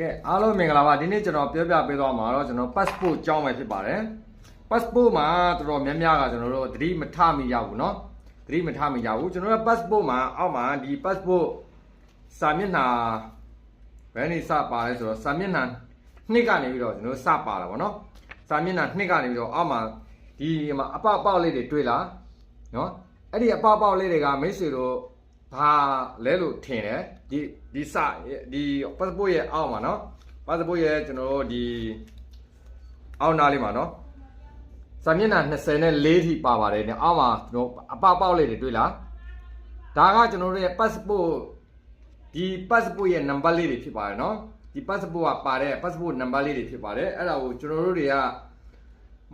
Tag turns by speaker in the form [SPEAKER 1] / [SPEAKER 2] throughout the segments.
[SPEAKER 1] ကဲအားလုံးမင်္ဂလာပါဒီနေ့ကျွန်တော်ပြောပြပေးသွားမှာတော့ကျွန်တော် passport ကြောင်းပဲဖြစ်ပါတယ် passport မှာတော်တော်များများကကျွန်တော်တို့သတိမထမိရဘူးเนาะသတိမထမိရဘူးကျွန်တော်တို့ passport မှာအောက်မှာဒီ passport စာမျက်နှာဘယ်နေစပါလဲဆိုတော့စာမျက်နှာနှစ်ကနေပြီးတော့ကျွန်တော်တို့စပါတာဗောနော်စာမျက်နှာနှစ်ကနေပြီးတော့အောက်မှာဒီမှာအပေါက်အပေါက်လေးတွေတွေ့လားเนาะအဲ့ဒီအပေါက်အပေါက်လေးတွေကမိတ်ဆွေတို့ ဘာလဲလို့ထင်တယ်ဒီဒီစဒီ passport ရဲ့အောက်မှာเนาะ passport ရဲ့ကျွန်တော်တို့ဒီအောက်နားလေးမှာเนาะ စာမျက်နှာ24ထိပါပါတယ်เนี่ยအောက်မှာကျွန်တော်အပေါက်ပေါက်လေးတွေတွေ့လားဒါကကျွန်တော်တို့ရဲ့ passport ဒီ passport ရဲ့ number လေးတွေဖြစ်ပါတယ်เนาะဒီ passport ကပါတဲ့ passport number လေးတွေဖြစ်ပါတယ်အဲ့ဒါကိုကျွန်တော်တို့တွေက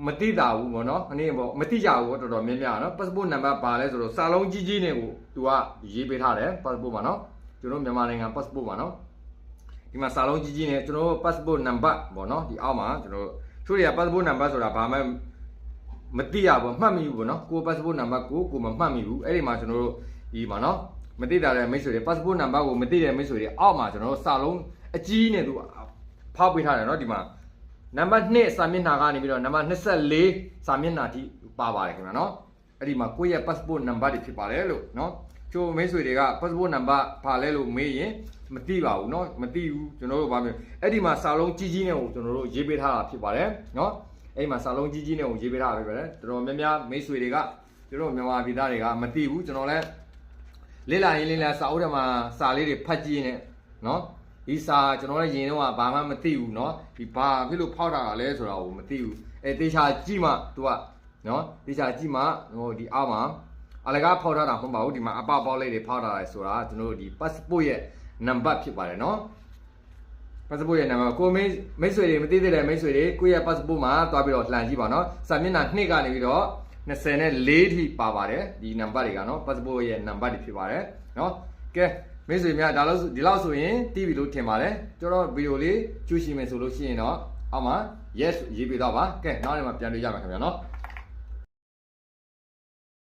[SPEAKER 1] မသိတာဘူးပေါ့နော်အနေနဲ့ပေါ့မသိကြဘူးပေါ့တော်တော်များများနော် passport number ပါလဲဆိုတော့စာလုံးကြီးကြီးနဲ့ကိုသူကရေးပေးထားတယ် passport မှာနော်ကျွန်တော်မြန်မာနိုင်ငံ passport မှာနော်ဒီမှာစာလုံးကြီးကြီးနဲ့ကျွန်တော် passport number ပေါ့နော်ဒီအောက်မှာကျွန်တော်တို့တွေက passport number ဆိုတာဘာမှမသိရဘူးမှတ်မိဘူးပေါ့နော်ကို passport number ကိုကိုမမှတ်မိဘူးအဲ့ဒီမှာကျွန်တော်တို့ဒီမှာနော်မသိတာတဲ့မိတ်ဆွေတွေ passport number ကိုမသိတဲ့မိတ်ဆွေတွေအောက်မှာကျွန်တော်တို့စာလုံးအကြီးနဲ့သူဖောက်ပေးထားတယ်နော်ဒီမှာ နံပါတ်2စာမျက်နှာကနေပြီးတော့နံပါတ်24စာမျက်နှာထိပါပါတယ်ခင်ဗျာနော်အဲ့ဒီမှာကိုယ့်ရဲ့ passport number တွေဖြစ်ပါတယ်လို့နော်ချိုးမိတ်ဆွေတွေက passport number ပါလဲလို့မေးရင်မသိပါဘူးเนาะမသိဘူးကျွန်တော်တို့ဗာမျိုးအဲ့ဒီမှာစာလုံးကြီးကြီးနဲ့ကိုကျွန်တော်တို့ရေးပေးထားတာဖြစ်ပါတယ်เนาะ အဲ့မှာစာလုံးကြီးကြီးနဲ့ကိုရေးပေးထားပဲပဲတော်တော်များများမိတ်ဆွေတွေကကျွန်တော်မြန်မာပြည်သားတွေကမသိဘူးကျွန်တော်လည်းလေးလာရင်းလေးလာစာအုပ်ထဲမှာစာလေးတွေဖတ်ကြည့်နေနော် ဒီစာကျွန်တော်လည်းရင်တော့ဘာမှမသိဘူးနော်ဒီဘာဖြစ်လို့ဖောက်တာလဲဆိုတာကိုမသိဘူးအဲတေချာကြည့်မှ तू ကနော်တေချာကြည့်မှဟိုဒီအောက်မှာအလကားဖောက်ထားတာမဟုတ်ပါဘူးဒီမှာအပေါက်ပေါက်လေးတွေဖောက်ထားတာဆိုတာကျွန်တော်တို့ဒီ passport ရဲ့ number ဖြစ်ပါတယ်နော် passport ရဲ့နာမည်ကိုမိတ်မိတ်ဆွေတွေမသိသေးတဲ့မိတ်ဆွေတွေကိုယ့်ရဲ့ passport မှာတွားပြီးတော့လှန်ကြည့်ပါနော်စာမျက်နှာ2ကနေပြီးတော့24ထိပါပါတယ်ဒီ number တွေကနော် passport ရဲ့ number တွေဖြစ်ပါတယ်နော်ကဲ မိတ်ဆွေများဒါလို့ဒီလောက်ဆိုရင်တီးပြီလို့ထင်ပါတယ်ကျွန်တော်ဗီဒီယိုလေးကြည့်ရှိမယ်ဆိုလို့ရှိရင်တော့အောက်မှာ yes ရေးပေးတော့ပါကဲနောက်နေ့မှာပြန်တွေ့ကြမယ်ခင်ဗျာနော်